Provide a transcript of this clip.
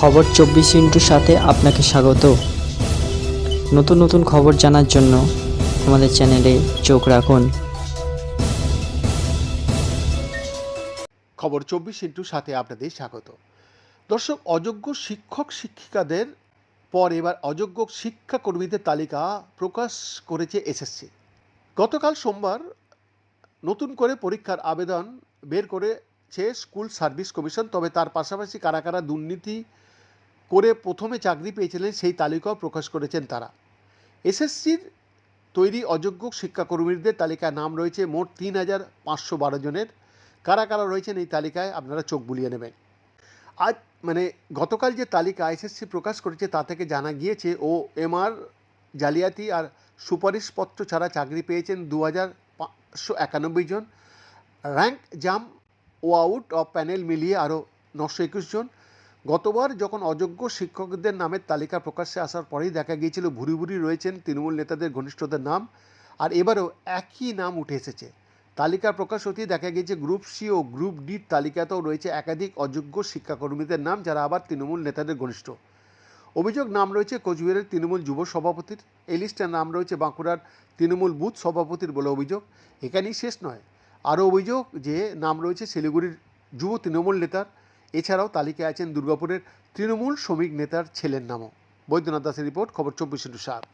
খবর চব্বিশ ইন্টুর সাথে আপনাকে স্বাগত। নতুন নতুন খবর জানার জন্য আমাদের চ্যানেলে চোখ রাখুন। খবর চব্বিশ ইন্টুর সাথে আপনাদের স্বাগত। দর্শক, অযোগ্য শিক্ষক, শিক্ষিকাদের পর এবার অযোগ্য শিক্ষাকর্মীদের তালিকা প্রকাশ করেছে এসএসসি। গতকাল সোমবার নতুন করে পরীক্ষার আবেদন বের করেছে স্কুল সার্ভিস কমিশন, তবে তার পাশাপাশি কারা কারা দুর্নীতি করে প্রথমে চাকরি পেয়েছিলেন সেই তালিকাও প্রকাশ করেছেন তারা। এসএসসির তৈরি অযোগ্য শিক্ষাকর্মীদের তালিকায় নাম রয়েছে মোট তিন হাজার পাঁচশো বারো জনের। কারা কারা রয়েছেন এই তালিকায় আপনারা চোখ বুলিয়ে নেবেন। আজ মানে গতকাল যে তালিকা আইসিএসসি প্রকাশ করেছে তা থেকে জানা গিয়েছে, ও এমআর জালিয়াতি আর সুপারিশপত্র ছাড়া চাকরি পেয়েছেন দু হাজার পাঁচশো একানব্বই জন। র্যাঙ্ক জাম ও আউট অফ প্যানেল মিলিয়ে আরও নশো একুশ জন। গতবার যখন অযোগ্য শিক্ষকদের নামের তালিকা প্রকাশ্যে আসার পরেই দেখা গিয়েছিল ভুরি ভুরি রয়েছেন তৃণমূল নেতাদের ঘনিষ্ঠদের নাম, আর এবারেও একই নাম উঠে এসেছে। তালিকা প্রকাশ হতেই দেখা গিয়েছে গ্রুপ সি ও গ্রুপ ডির তালিকাতেও রয়েছে একাধিক অযোগ্য শিক্ষাকর্মীদের নাম যারা আবার তৃণমূল নেতাদের ঘনিষ্ঠ। অভিযোগ, নাম রয়েছে কোচবিহারের তৃণমূল যুব সভাপতির। এই লিস্টের নাম রয়েছে বাঁকুড়ার তৃণমূল বুথ সভাপতির বলে অভিযোগ। এখানেই শেষ নয়। আরও অভিযোগ যে, নাম রয়েছে শিলিগুড়ির যুব তৃণমূল নেতার। এছাড়াও তালিকায় আছেন দুর্গাপুরের তৃণমূল শ্রমিক নেতার ছেলের নামও। বৈদ্যনাথ দাসের রিপোর্ট, খবর চব্বিশ ইন্টু সাত।